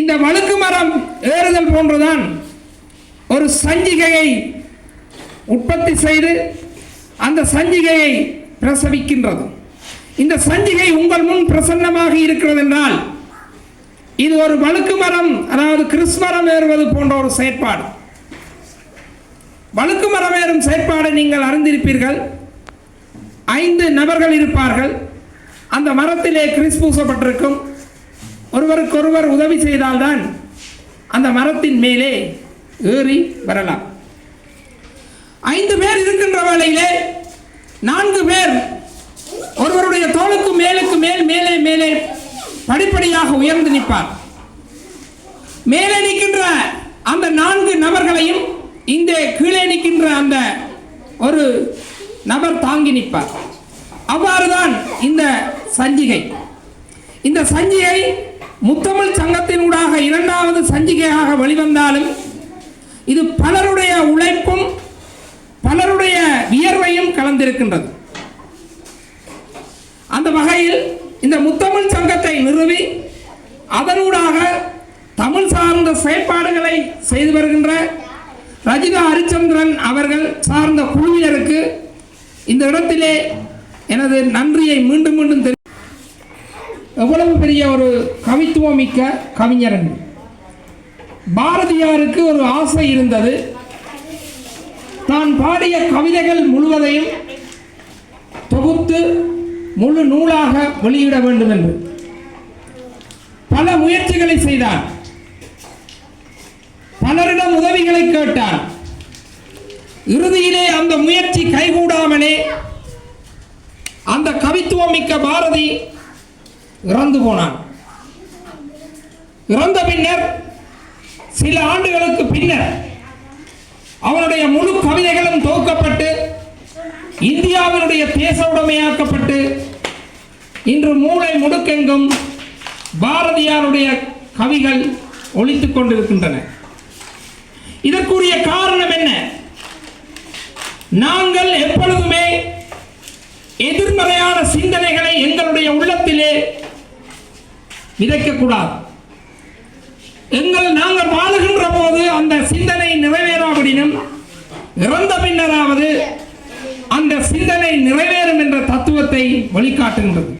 இந்த வழுக்கு மரம் ஏறுதல் போன்றுதான் ஒரு சஞ்சிகையை உற்பத்தி செய்து அந்த சஞ்சிகையை பிரசவிக்கின்றது. இந்த சஞ்சிகை உங்கள் முன் பிரசன்னமாக இருக்கிறது என்றால் இது ஒரு வழுக்கு மரம் அதாவது கிறிஸ்மரம் ஏறுவது போன்ற ஒரு செயற்பாடு. வழுக்கு மரம் ஏறும் செயற்பாடை நீங்கள் அறிந்திருப்பீர்கள். ஐந்து நபர்கள் இருப்பார்கள். அந்த மரத்திலே கிறிஸ் பூசப்பட்டிருக்கும். ஒருவருக்கொருவர் உதவி செய்தால்தான் அந்த மரத்தின் மேலே ஏறி வரலாம். ஐந்து பேர் இருக்கின்ற வேளையிலே நான்கு பேர் ஒருவருடைய தோளுக்கு மேலுக்கு மேல் மேலே மேலே படிப்படியாக உயர்ந்து நிற்பார். மேலே நிற்கின்ற அந்த நான்கு நபர்களையும் இந்த கீழே நிற்கின்ற அந்த ஒரு நபர் தாங்கி நிற்பார். அவ்வாறுதான் இந்த சஞ்சிகை. இந்த சஞ்சிகை முத்தமிழ் சங்கத்தினூடாக இரண்டாவது சஞ்சிகையாக வெளிவந்தாலும் இது பலருடைய உழைப்பும் பலருடைய வியர்வையும் கலந்திருக்கின்றது. அந்த வகையில் இந்த முத்தமிழ் சங்கத்தை நிறுவி அதனூடாக தமிழ் சார்ந்த செயற்பாடுகளை செய்து வருகின்ற ரஜிதா ஹரிச்சந்திரன் அவர்கள் சார்ந்த குழுவினருக்கு இந்த இடத்திலே எனது நன்றியை மீண்டும் மீண்டும் தெரி எவ்வளவு பெரிய ஒரு கவித்துவம் மிக்க கவிஞர் என்று. பாரதியாருக்கு ஒரு ஆசை இருந்தது. தான் பாடிய கவிதைகள் முழுவதையும் தொகுத்து முழு நூலாக வெளியிட வேண்டும் என்று பல முயற்சிகளை செய்தார் பலரிடம் உதவிகளை கேட்டார் இறுதியிலே அந்த முயற்சி கைகூடாமலே அந்த கவித்துவம் மிக்க பாரதி இறந்து போனான். இறந்த பின்னர் சில ஆண்டுகளுக்கு பின்னர் அவனுடைய முழு கவிதைகளும் தொகுக்கப்பட்டு இந்தியாவினுடைய தேச உடைமையாக்கப்பட்டு இன்று மூளை முடுக்கெங்கும் பாரதியாருடைய கவிகள் ஒழித்துக் கொண்டிருக்கின்றன. இதற்குரிய காரணம் என்ன? நாங்கள் எப்பொழுதுமே எதிர்மறையான சிந்தனைகளை எங்களுடைய உள்ளத்தில் விதைக்கக்கூடாது எங்கள் நாங்கள் வாழுகின்ற போது அந்த சிந்தனை நிறைவேறாவிடனும் இறந்த பின்னராவது அந்த சிந்தனை நிறைவேறும் என்ற தத்துவத்தை வழிகாட்டுகின்றது.